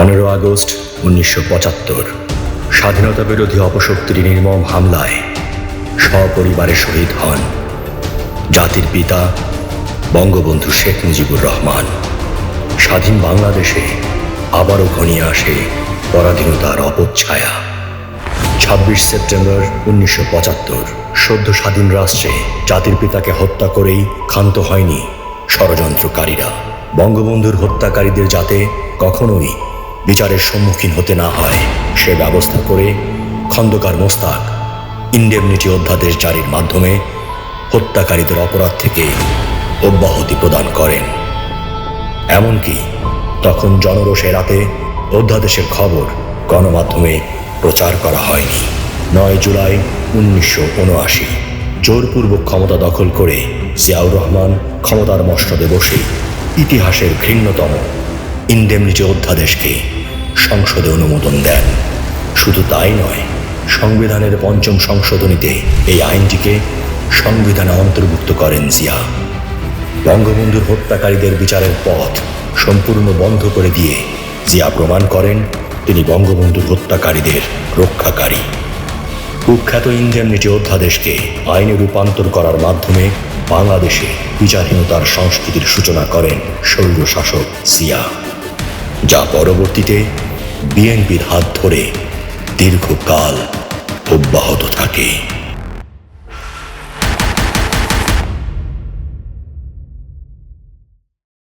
পনেরো আগস্ট উনিশশো পঁচাত্তর। স্বাধীনতা বিরোধী অপশক্তির নির্মম হামলায় সপরিবারে শহীদ হন জাতির পিতা বঙ্গবন্ধু শেখ মুজিবুর রহমান। স্বাধীন বাংলাদেশে আবারও ঘনিয়ে আসে পরাধীনতার অপচ্ছায়া ছাব্বিশ সেপ্টেম্বর উনিশশো পঁচাত্তর, সদ্য স্বাধীন রাষ্ট্রে জাতির পিতাকে হত্যা করেই ক্ষান্ত হয়নি ষড়যন্ত্রকারীরা। বঙ্গবন্ধুর হত্যাকারীদের যাতে কখনোই বিচারের সম্মুখীন হতে না হয়। সে ব্যবস্থা করে খন্দকার মোস্তাক ইন্ডেমনিটি অধ্যাদেশ জারির মাধ্যমে হত্যাকারীদের অপরাধ থেকে অব্যাহতি প্রদান করেন। এমনকি তখন জনরোষে রাতে অধ্যাদেশের খবর গণমাধ্যমে প্রচার করা হয়নি। নয় জুলাই উনিশশো উনআশি। জোরপূর্বক ক্ষমতা দখল করে জিয়াউর রহমান ক্ষমতার মসনদে বসে ইতিহাসের ঘৃণ্যতম ইন্ডেমনিটি অধ্যাদেশকে সংসদে অনুমোদন দেন। শুধু তাই নয়, সংবিধানের পঞ্চম সংশোধনীতে এই আইনটিকে সংবিধানে অন্তর্ভুক্ত করেন জিয়া। বঙ্গবন্ধুর হত্যাকারীদের বিচারের পথ সম্পূর্ণ বন্ধ করে দিয়ে জিয়া প্রমাণ করেন তিনি বঙ্গবন্ধুর হত্যাকারীদের রক্ষাকারী। কুখ্যাত ইন্ডেমনিটি অধ্যাদেশকে আইনে রূপান্তর করার মাধ্যমে বাংলাদেশে বিচারহীনতার সংস্কৃতির সূচনা করেন স্বৈর শাসক জিয়া। পরবর্তীতে বিএনপির হাত ধরে দীর্ঘকাল অব্যাহত থাকে।